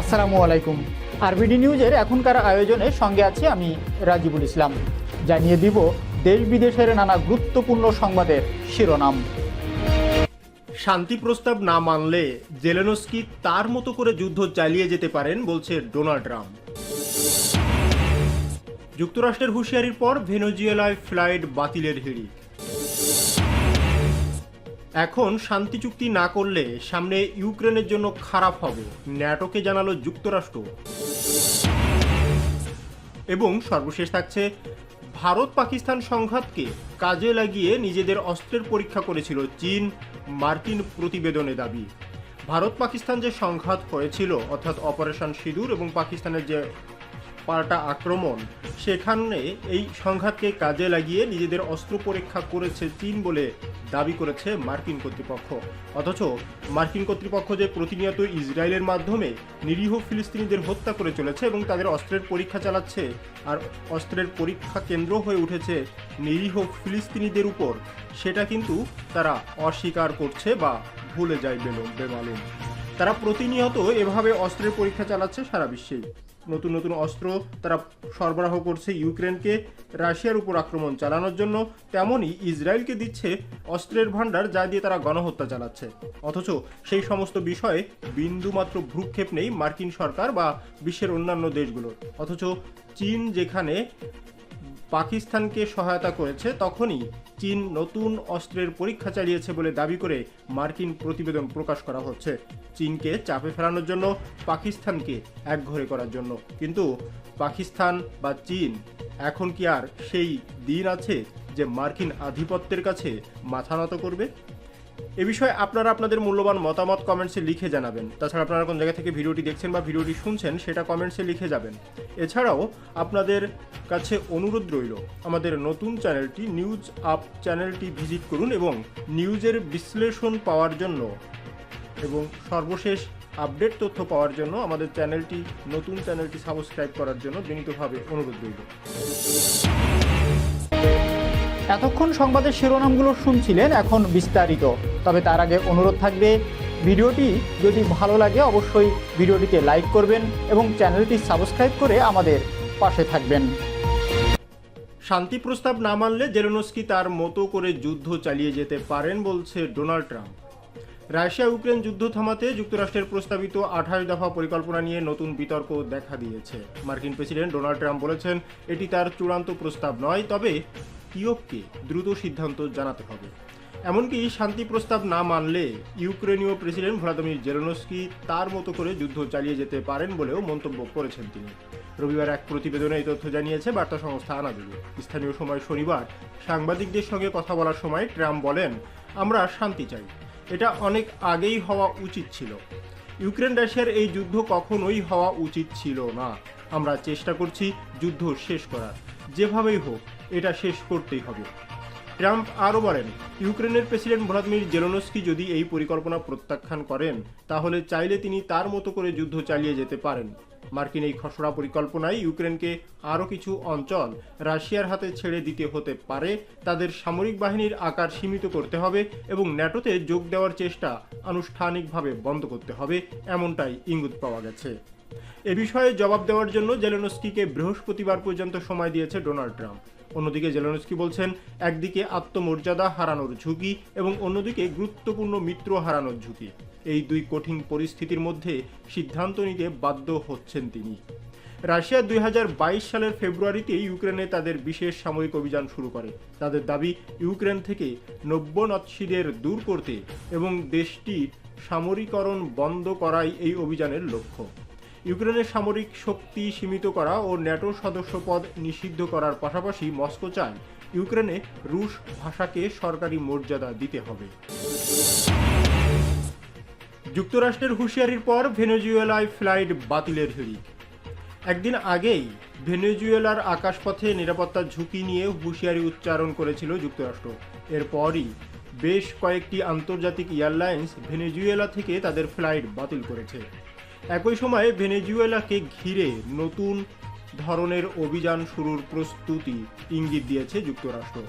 আসসালামু আলাইকুম। আরবিডি নিউজের এখনকার আয়োজনে সঙ্গে আছি আমি রাজিবুল ইসলাম। জানিয়ে দিব, দেশ বিদেশের নানা গুরুত্বপূর্ণ সংবাদের শিরোনাম। শান্তি প্রস্তাব না মানলে জেলেনস্কি তার মতো করে যুদ্ধ চালিয়ে যেতে পারেন বলছে ডোনাল্ড ট্রাম্প। যুক্তরাষ্ট্রের হুঁশিয়ারির পর ভেনেজুয়েলায় ফ্লাইট বাতিলের হিড়িক। এখন শান্তি চুক্তি না করলে সামনে ইউক্রেনের জন্য খারাপ হবে। ন্যাটোকে জানালো যুক্তরাষ্ট্র। এবং সর্বশেষ থাকছে, ভারত পাকিস্তান সংঘাতকে কাজে লাগিয়ে নিজেদের অস্ত্রের পরীক্ষা করেছিল চীন, মার্কিন প্রতিবেদনে দাবি। ভারত পাকিস্তান যে সংঘাত হয়েছিল, অর্থাৎ অপারেশন সিঁদুর এবং পাকিস্তানের যে পাল্টা আক্রমণ। সেখানে এই সংঘাতকে কাজে লাগিয়ে নিজেদের অস্ত্র পরীক্ষা করেছে চীন বলে দাবি করেছে মার্কিন কর্তৃপক্ষ। অথচ মার্কিন কর্তৃপক্ষ যে প্রতিনিয়ত ইসরায়েলের মাধ্যমে নিরীহ ফিলিস্তিনিদের হত্যা করে চলেছে এবং তাদের অস্ত্রের পরীক্ষা চালাচ্ছে, আর অস্ত্রের পরীক্ষা কেন্দ্র হয়ে উঠেছে নিরীহ ফিলিস্তিনিদের উপর, সেটা কিন্তু তারা অস্বীকার করছে বা ভুলে যায় বেমালুম। তারা প্রতিনিয়ত এভাবে অস্ত্রের পরীক্ষা চালাচ্ছে সারা বিশ্বেই। নতুন নতুন অস্ত্র তারা সরবরাহ করছে ইউক্রেনকে রাশিয়ার উপর আক্রমণ চালানোর জন্য। তেমনই ইসরায়েলকে দিচ্ছে অস্ত্রের ভাণ্ডার যা দিয়ে তারা গণহত্যা চালাচ্ছে। অথচ সেই সমস্ত বিষয়ে বিন্দুমাত্র ভ্রুক্ষেপ নেই মার্কিন সরকার বা বিশ্বের অন্যান্য দেশগুলোর। অথচ চীন যেখানে পাকিস্তানকে সহায়তা করেছে, তখনই চীন নতুন অস্ত্রের পরীক্ষা চালিয়েছে বলে দাবি করে মার্কিন প্রতিবেদন প্রকাশ করা হচ্ছে। চীনকে চাপে ফেরানোর জন্য পাকিস্তানকে একঘরে করার জন্য। কিন্তু পাকিস্তান বা চীন, এখন কি আর সেই দিন আছে যে মার্কিন আধিপত্যের কাছে মাথা নত করবে? এ বিষয়ে আপনারা আপনাদের মূল্যবান মতামত কমেন্টসে লিখে জানাবেন। তাছাড়া আপনারা কোন জায়গা থেকে ভিডিওটি দেখছেন বা ভিডিওটি শুনছেন, সেটা কমেন্টসে লিখে যাবেন। এছাড়াও আপনাদের কাছে অনুরোধ রইল, আমাদের নতুন চ্যানেলটি নিউজ আপ চ্যানেলটি ভিজিট করুন এবং নিউজের বিশ্লেষণ পাওয়ার জন্য এবং সর্বশেষ আপডেট তথ্য পাওয়ার জন্য আমাদের চ্যানেলটি, নতুন চ্যানেলটি সাবস্ক্রাইব করার জন্য বিনীতভাবে অনুরোধ রইল। এতক্ষণ সংবাদের শিরোনামগুলো শুনছিলেন এখন বিস্তারিত। তবে তার আগে অনুরোধ থাকবে, ভিডিওটি যদি ভালো লাগে অবশ্যই ভিডিওটিকে লাইক করবেন এবং চ্যানেলটি সাবস্ক্রাইব করে আমাদের পাশে থাকবেন। শান্তি প্রস্তাব না মানলে জেলেনস্কি তার মতো করে যুদ্ধ চালিয়ে যেতে পারেন বলছে ডোনাল্ড ট্রাম্প। রাশিয়া ইউক্রেন যুদ্ধ থামাতে যুক্তরাষ্ট্রের প্রস্তাবিত আঠাশ দফা পরিকল্পনা নিয়ে নতুন বিতর্ক দেখা দিয়েছে। মার্কিন প্রেসিডেন্ট ডোনাল্ড ট্রাম্প বলেছেন, এটি তার চূড়ান্ত প্রস্তাব নয়, তবে কিয়বকে দ্রুত সিদ্ধান্ত জানাতে হবে। এমনকি শান্তি প্রস্তাব না মানলে ইউক্রেনীয় প্রেসিডেন্ট ভ্লাদিমির জেলেনস্কি তার মতো করে যুদ্ধ চালিয়ে যেতে পারেন বলেও মন্তব্য করেছেন তিনি। রবিবার এক প্রতিবেদনে এই তথ্য জানিয়েছে বার্তা সংস্থা আনাদুলু স্থানীয় সময় শনিবার সাংবাদিকদের সঙ্গে কথা বলার সময় ট্রাম্প বলেন, আমরা শান্তি চাই। এটা অনেক আগেই হওয়া উচিত ছিল। ইউক্রেন রাশিয়ার এই যুদ্ধ কখনোই হওয়া উচিত ছিল না। আমরা চেষ্টা করছি যুদ্ধ শেষ করার। যেভাবেই হোক এটা শেষ করতেই হবে। ট্রাম্প আরও বলেন, ইউক্রেনের প্রেসিডেন্ট ভ্লাদিমির জেলোনস্কি যদি এই পরিকল্পনা প্রত্যাখ্যান করেন, তাহলে চাইলে তিনি তার মতো করে যুদ্ধ চালিয়ে যেতে পারেন। মার্কিন এই খসড়া পরিকল্পনায় ইউক্রেনকে আরও কিছু অঞ্চল রাশিয়ার হাতে ছেড়ে দিতে হতে পারে। তাদের সামরিক বাহিনীর আকার সীমিত করতে হবে এবং ন্যাটোতে যোগ দেওয়ার চেষ্টা আনুষ্ঠানিকভাবে বন্ধ করতে হবে, এমনটাই ইঙ্গুত পাওয়া গেছে। এ বিষয়ে জবাব দেওয়ার জন্য জেলেনস্কিকে বৃহস্পতিবার পর্যন্ত সময় দিয়েছে ডোনাল্ড ট্রাম্প। অন্যদিকে জেলেনস্কি বলছেন, একদিকে আত্মমর্যাদা হারানোর ঝুঁকি এবং অন্যদিকে গুরুত্বপূর্ণ মিত্র হারানোর ঝুঁকি। এই দুই কঠিন পরিস্থিতির মধ্যে সিদ্ধান্ত নিতে বাধ্য হচ্ছেন তিনি। রাশিয়া দুই হাজার বাইশ সালের ফেব্রুয়ারিতে ইউক্রেনে তাদের বিশেষ সামরিক অভিযান শুরু করে। তাদের দাবি, ইউক্রেন থেকে নব্য নৎসীদের দূর করতে এবং দেশটির সামরিকরণ বন্ধ করাই এই অভিযানের লক্ষ্য। ইউক্রেনের সামরিক শক্তি সীমিত করা ও ন্যাটো সদস্যপদ নিষিদ্ধ করার পাশাপাশি মস্কো চায় ইউক্রেনে রুশ ভাষাকে সরকারি মর্যাদা দিতে হবে। যুক্তরাষ্ট্রের হুঁশিয়ারির পর ভেনেজুয়েলায় ফ্লাইট বাতিলের হিড়িক। একদিন আগেই ভেনেজুয়েলার আকাশপথে নিরাপত্তা ঝুঁকি নিয়ে হুঁশিয়ারি উচ্চারণ করেছিল যুক্তরাষ্ট্র। এরপরই বেশ কয়েকটি আন্তর্জাতিক এয়ারলাইন্স ভেনেজুয়েলা থেকে তাদের ফ্লাইট বাতিল করেছে। একই সময়ে ভেনেজুয়েলাকে ঘিরে নতুন ধরনের অভিযান শুরুর প্রস্তুতি ইঙ্গিত দিয়েছে যুক্তরাষ্ট্র।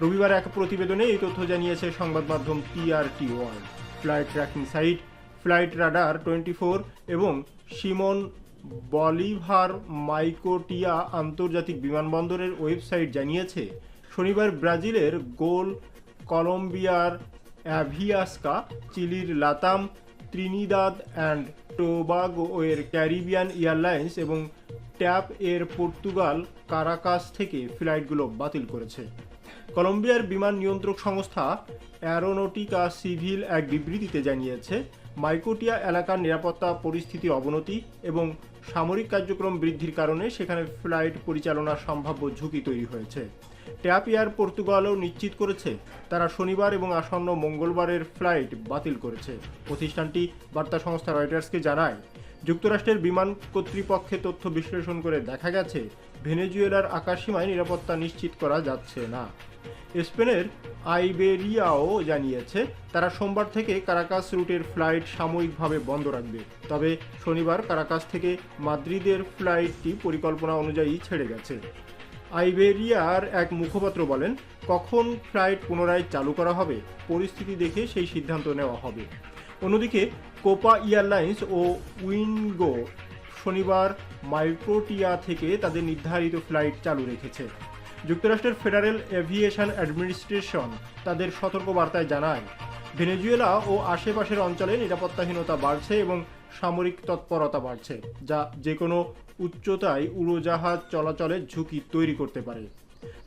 রবিবার এক প্রতিবেদনে এই তথ্য জানিয়েছে সংবাদ মাধ্যম TRT world flight tracking site, Flightradar twenty four এবং সিমন বলিভার মাইকোটিয়া আন্তর্জাতিক বিমানবন্দরের ওয়েবসাইট জানিয়েছে, শনিবার ব্রাজিলের গোল কলম্বিয়ার অ্যাভিয়াস্কা, চিলির লাতাম, ত্রিনিদাদ অ্যান্ড টোবাগো এর ক্যারিবিয়ান এয়ারলাইন্স এবং ট্যাপ এর পর্তুগাল কারাকাস থেকে ফ্লাইটগুলো বাতিল করেছে। কলম্বিয়ার বিমান নিয়ন্ত্রক সংস্থা অ্যারোনটিকা সিভিল এক বিবৃতিতে জানিয়েছে, মাইকোটিয়া এলাকার নিরাপত্তা পরিস্থিতির অবনতি এবং সামরিক কার্যক্রম বৃদ্ধির কারণে সেখানে ফ্লাইট পরিচালনার সম্ভাব্য ঝুঁকি তৈরি হয়েছে। ট্যাপ এয়ার পর্তুগালও নিশ্চিত করেছে। তারা শনিবার এবং আসন্ন মঙ্গলবারের ফ্লাইট বাতিল করেছে। প্রতিষ্ঠানটি বার্তা সংস্থা রয়টার্সকে জানায়, যুক্তরাষ্ট্রের বিমান কর্তৃপক্ষের তথ্য বিশ্লেষণ করে দেখা গেছে, ভেনেজুয়েলার আকাশসীমায় নিরাপত্তা নিশ্চিত করা যাচ্ছে না। স্পেনের আইবেরিয়াও জানিয়েছে, তারা সোমবার থেকে কারাকাস রুটের ফ্লাইট সাময়িকভাবে বন্ধ রাখবে। তবে শনিবার কারাকাস থেকে মাদ্রিদের ফ্লাইটটি পরিকল্পনা অনুযায়ী ছেড়ে গেছে। আইবেরিয়ার এক মুখপাত্র বলেন, কখন ফ্লাইট পুনরায় চালু করা হবে, পরিস্থিতি দেখে সেই সিদ্ধান্ত নেওয়া হবে। অন্যদিকে, কোপা এয়ারলাইন্স ও উইনগো শনিবার মাইক্রোটিয়া থেকে তাদের নির্ধারিত ফ্লাইট চালু রেখেছে। যুক্তরাষ্ট্রের ফেডারেল এভিয়েশন অ্যাডমিনিস্ট্রেশন তাদের সতর্কবার্তায় জানায়, ভেনেজুয়েলা ও আশেপাশের অঞ্চলে নিরাপত্তাহীনতা বাড়ছে এবং সামরিক তৎপরতা বাড়ছে, যা যে কোনো উচ্চতায় উড়োজাহাজ চলাচলের ঝুঁকি তৈরি করতে পারে।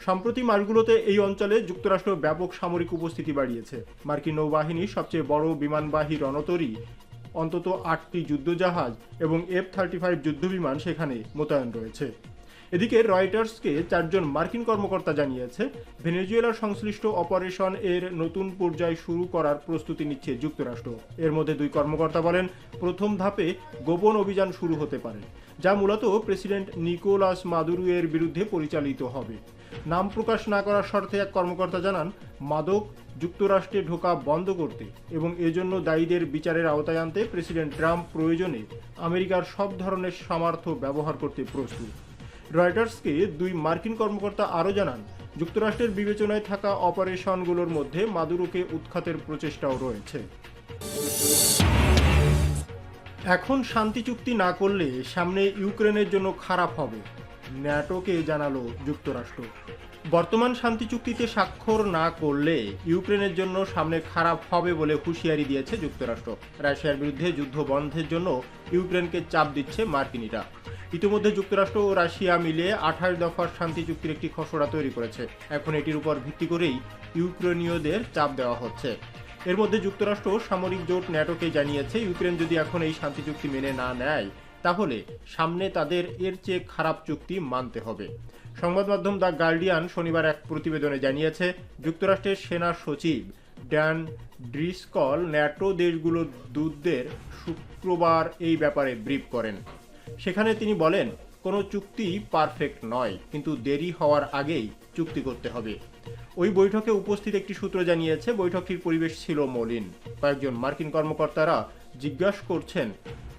সম্প্রতি মাসগুলোতে এই অঞ্চলে যুক্তরাষ্ট্র ব্যাপক সামরিক উপস্থিতি বাড়িয়েছে। মার্কিন নৌবাহিনীর সবচেয়ে বড় বিমানবাহী রণতরী, অন্তত আটটি যুদ্ধজাহাজ এবং এফ থার্টি ফাইভ যুদ্ধবিমান সেখানে মোতায়েন রয়েছে। এদিকে রয়টার্সকে চারজন মার্কিন কর্মকর্তা জানিয়েছে, ভেনেজুয়েলার সংশ্লিষ্ট অপারেশন এর নতুন পর্যায় শুরু করার প্রস্তুতি নিচ্ছে যুক্তরাষ্ট্র। এর মধ্যে দুই কর্মকর্তা বলেন, প্রথম ধাপে গোপন অভিযান শুরু হতে পারে, যা মূলত প্রেসিডেন্ট নিকোলাস মাদুরুয়ের বিরুদ্ধে পরিচালিত হবে। নাম প্রকাশ না করার শর্তে এক কর্মকর্তা জানান, মাদক যুক্তরাষ্ট্রে ঢোকা বন্ধ করতে এবং এজন্য দায়ীদের বিচারের আওতায় আনতে প্রেসিডেন্ট ট্রাম্প প্রয়োজনে আমেরিকার সব ধরনের সামর্থ্য ব্যবহার করতে প্রস্তুত। রয়টার্সকে দুই মার্কিন কর্মকর্তা আরও জানান, যুক্তরাষ্ট্রের বিবেচনায় থাকা অপারেশনগুলোর মধ্যে মাদুরোকে উৎখাতের প্রচেষ্টাও রয়েছে। এখন শান্তি চুক্তি না করলে সামনে ইউক্রেনের জন্য খারাপ হবে, ন্যাটোকে জানালো যুক্তরাষ্ট্র। বর্তমান শান্তি চুক্তিতে স্বাক্ষর না করলে ইউক্রেনের জন্য সামনে খারাপ হবে বলে হুঁশিয়ারি দিয়েছে যুক্তরাষ্ট্র। রাশিয়ার বিরুদ্ধে যুদ্ধ বন্ধের জন্য ইউক্রেনকে চাপ দিচ্ছে মার্কিনিরা। ইতিমধ্যে যুক্তরাষ্ট্র ও রাশিয়া মিলে আঠাশ দফার শান্তি চুক্তির একটি খসড়া তৈরি করেছে। এখন এটির উপর ভিত্তি করেই ইউক্রেনীয়দের চাপ দেওয়া হচ্ছে। এর মধ্যে যুক্তরাষ্ট্র সামরিক জোট ন্যাটোকে জানিয়েছে, ইউক্রেন যদি এখন এই শান্তি চুক্তি মেনে না নেয় তাহলে সামনে তাদের এর চেয়ে খারাপ চুক্তি মানতে হবে। সংবাদ মাধ্যম দ্য গার্ডিয়ান শনিবার এক প্রতিবেদনে জানিয়েছে, যুক্তরাষ্ট্রের সেনা সচিব ড্যান ড্রিসকল ন্যাটো দেশগুলোর দূতদের শুক্রবার এই ব্যাপারে ব্রিফ করেন। সেখানে তিনি বলেন, কোনো চুক্তি পারফেক্ট নয়, কিন্তু দেরি হওয়ার আগেই চুক্তি করতে হবে। ওই বৈঠকে উপস্থিত একটি সূত্র জানিয়েছে, বৈঠকটির পরিবেশ ছিল মলিন। কয়েকজন মার্কিন কর্মকর্তারা জিজ্ঞাসা করছেন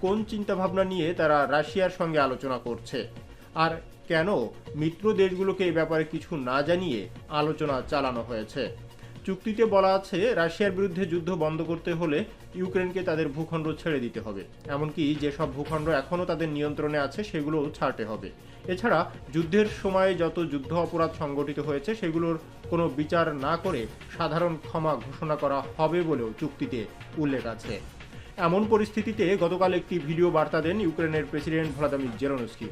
কোন চিন্তাভাবনা নিয়ে তারা রাশিয়ার সঙ্গে আলোচনা করছে? আর কেন মিত্র দেশগুলোকে এ ব্যাপারে কিছু না জানিয়ে আলোচনা চালানো হয়েছে? চুক্তিতে বলা আছে, রাশিয়ার বিরুদ্ধে যুদ্ধ বন্ধ করতে হলে ইউক্রেনকে তাদের ভূখণ্ড ছেড়ে দিতে হবে। এমনকি যেসব ভূখণ্ড এখনও তাদের নিয়ন্ত্রণে আছে, সেগুলোও ছাড়তে হবে। এছাড়া, যুদ্ধের সময়ে যত যুদ্ধ অপরাধ সংগঠিত হয়েছে, সেগুলোর কোনো বিচার না করে সাধারণ ক্ষমা ঘোষণা করা হবে বলেও চুক্তিতে উল্লেখ আছে। এমন পরিস্থিতিতে গতকাল একটি ভিডিও বার্তা দেন ইউক্রেনের প্রেসিডেন্ট ভ্লাদিমির জেরোনস্কি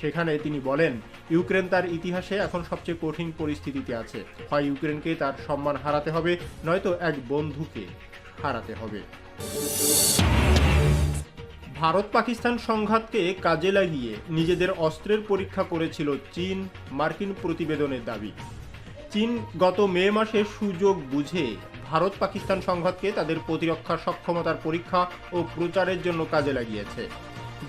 সেখানে তিনি বলেন, ইউক্রেন তার ইতিহাসে এখন সবচেয়ে কঠিন পরিস্থিতিতে আছে। হয় ইউক্রেনকে তার সম্মান হারাতে হবে, নয়তো এক বন্ধুকে হারাতে হবে। ভারত পাকিস্তান সংঘাতকে কাজে লাগিয়ে নিজেদের অস্ত্রের পরীক্ষা করেছিল চীন মার্কিন প্রতিবেদনের দাবি। চীন গত মে মাসে সুযোগ বুঝে ভারত পাকিস্তান সংঘাতকে তাদের প্রতিরক্ষা সক্ষমতার পরীক্ষা ও প্রচারের জন্য কাজে লাগিয়েছে।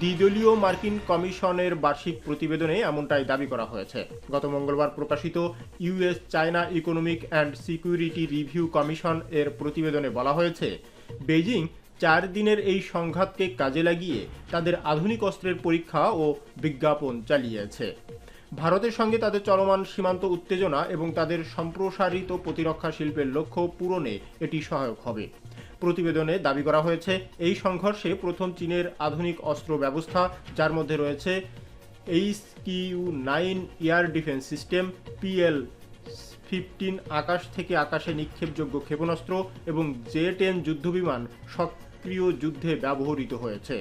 দ্বিদলীয় মার্কিন কমিশনের বার্ষিক প্রতিবেদনে এমনটাই দাবি করা হয়েছে। গত মঙ্গলবার প্রকাশিত US China economic and security review commission এর প্রতিবেদনে বলা হয়েছে বেজিং চার দিনের এই সংঘাতকে কাজে লাগিয়ে তাদের আধুনিক অস্ত্রের পরীক্ষা ও বিজ্ঞাপন চালিয়েছে। ভারতের সঙ্গে তাদের চলমান সীমান্ত উত্তেজনা এবং তাদের সম্প্রসারিত প্রতিরক্ষা শিল্পের লক্ষ্য পূরণে এটি সহায়ক হবে। প্রতিবেদনে দাবি করা হয়েছে, এই সংঘর্ষে প্রথম চীনের আধুনিক অস্ত্র ব্যবস্থা, যার মধ্যে রয়েছে H Q nine air defence system, PL fifteen আকাশ থেকে আকাশে নিক্ষেপযোগ্য ক্ষেপণাস্ত্র এবং জে টেন যুদ্ধবিমান সক্রিয় যুদ্ধে ব্যবহৃত হয়েছে।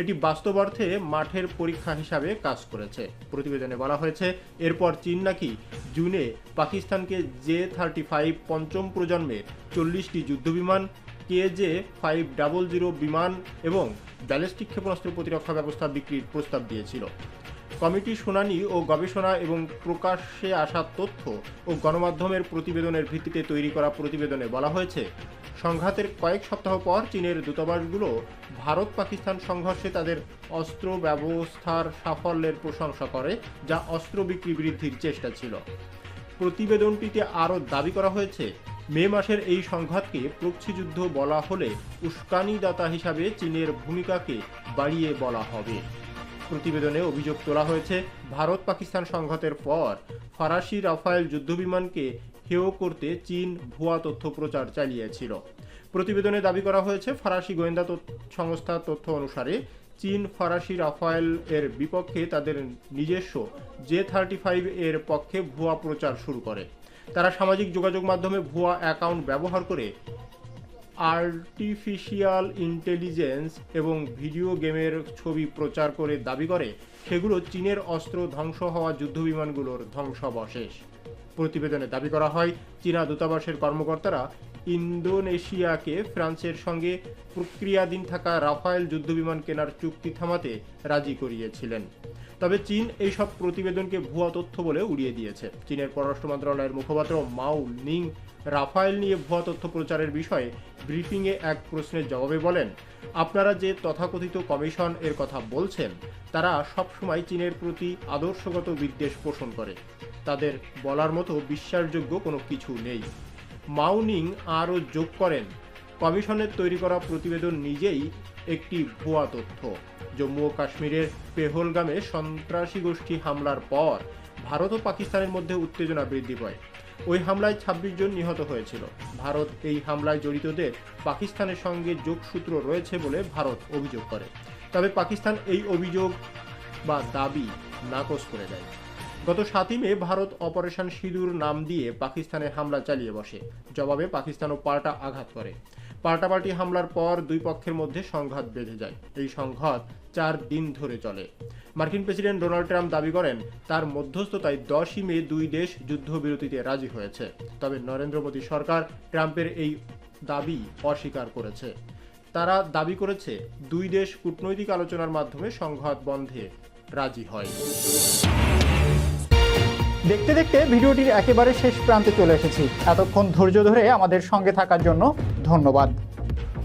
এটি বাস্তব অর্থে মাঠের পরীক্ষা হিসাবে কাজ করেছে। প্রতিবেদনে বলা হয়েছে, এরপর চীন নাকি জুনে পাকিস্তানকে জে থার্টি ফাইভ পঞ্চম প্রজন্মের চল্লিশটি যুদ্ধবিমান, K J five double zero বিমান এবং ব্যালিস্টিক ক্ষেপণাস্ত্র প্রতিরক্ষা ব্যবস্থা বিক্রির প্রস্তাব দিয়েছিল। কমিটি শুনানি ও গবেষণা এবং প্রকাশ্যে আসা তথ্য ও গণমাধ্যমের প্রতিবেদনের ভিত্তিতে তৈরি করা প্রতিবেদনে বলা হয়েছে সংঘাতের কয়েক সপ্তাহ পর চীনের দূতাবাসগুলো ভারত পাকিস্তান সংঘর্ষে তাদের অস্ত্র ব্যবস্থার সাফল্যের প্রশংসা করে, যা অস্ত্র বিক্রি বৃদ্ধির চেষ্টা ছিল। প্রতিবেদনটিতে আরও দাবি করা হয়েছে, মে মাসের এই সংঘাতকে প্রক্সি যুদ্ধ বলা হলে উস্কানিদাতা হিসাবে চীনের ভূমিকাকে বাড়িয়ে বলা হবে। প্রতিবেদনে অভিযোগ তোলা হয়েছে ভারত পাকিস্তান সংঘাতের পর ফরাসি রাফায়েল যুদ্ধবিমানকে হেয় করতে চীন ভুয়া তথ্য প্রচার চালিয়েছিল। প্রতিবেদনে দাবি করা হয়েছে, ফরাসি গোয়েন্দা সংস্থার তথ্য অনুসারে চীন ফরাসি রাফায়েল এর বিপক্ষে তাদের নিজস্ব জে থার্টি ফাইভ এর পক্ষে ভুয়া প্রচার শুরু করে। তারা সামাজিক যোগাযোগ মাধ্যমে ভুয়া অ্যাকাউন্ট ব্যবহার করে আর্টিফিশিয়াল ইন্টেলিজেন্স এবং ভিডিও গেমের ছবি প্রচার করে দাবি করে, সেগুলো চীনের অস্ত্র ধ্বংস হওয়া যুদ্ধবিমানগুলোর ধ্বংসাবশেষ। প্রতিবেদনে দাবি করা হয়, চীনা দূতাবাসের কর্মকর্তারা ইন্দোনেশিয়াকে ফ্রান্সের সঙ্গে প্রক্রিয়াধীন থাকা রাফায়েল যুদ্ধবিমান কেনার চুক্তি থামাতে রাজি করিয়েছিলেন। তবে চীন এইসব প্রতিবেদনকে ভুয়া তথ্য বলে উড়িয়ে দিয়েছে। চীনের পররাষ্ট্র মন্ত্রণালয়ের মুখপাত্র মাউ নিং রাফায়েল নিয়ে ভুয়া তথ্য প্রচারের বিষয়ে ব্রিফিংয়ে এক প্রশ্নের জবাবে বলেন, আপনারা যে তথাকথিত কমিশন এর কথা বলছেন, তারা সবসময় চীনের প্রতি আদর্শগত বিদ্বেষ পোষণ করে। তাদের বলার মতো বিশ্বাসযোগ্য কোনো কিছু নেই। মাউনিং আরও যোগ করেন, কমিশনের তৈরি করা প্রতিবেদন নিজেই একটি ভুয়া তথ্য। জম্মু ও কাশ্মীরের পেহলগামে সন্ত্রাসী গোষ্ঠী হামলার পর ভারত ও পাকিস্তানের মধ্যে উত্তেজনা বৃদ্ধি পায়। ওই হামলায় ২৬ জন নিহত হয়েছিল। ভারত এই হামলায় জড়িতদের পাকিস্তানের সঙ্গে যোগসূত্র রয়েছে বলে ভারত অভিযোগ করে। তবে পাকিস্তান এই অভিযোগ বা দাবি নাকচ করে দেয়। গত সাতই মে ভারত অপারেশন সিঁদুর নাম দিয়ে মার্কিস্তানে হামলা চালিয়ে বসে। জবাবে পাকিস্তানও পাল্টা আঘাত করে। পাল্টাপাল্টি হামলার পর দুই পক্ষের মধ্যে সংঘাত বেঁধে যায়। এই সংঘাত চার দিন ধরে চলে। মার্কিন প্রেসিডেন্ট ডোনাল্ড ট্রাম্প দাবি করেন, তার মধ্যস্থতায় দশই মে দুই দেশ যুদ্ধবিরতিতে রাজি হয়েছে। তবে নরেন্দ্র মোদী সরকার ট্রাম্পের এই দাবি অস্বীকার করেছে। তারা দাবি করেছে, দুই দেশ কূটনৈতিক আলোচনার মাধ্যমে সংঘাত বন্ধে রাজি হয়। দেখতে দেখতে ভিডিওটির একেবারে শেষ প্রান্তে চলে এসেছি। এতক্ষণ ধৈর্য ধরে আমাদের সঙ্গে থাকার জন্য ধন্যবাদ।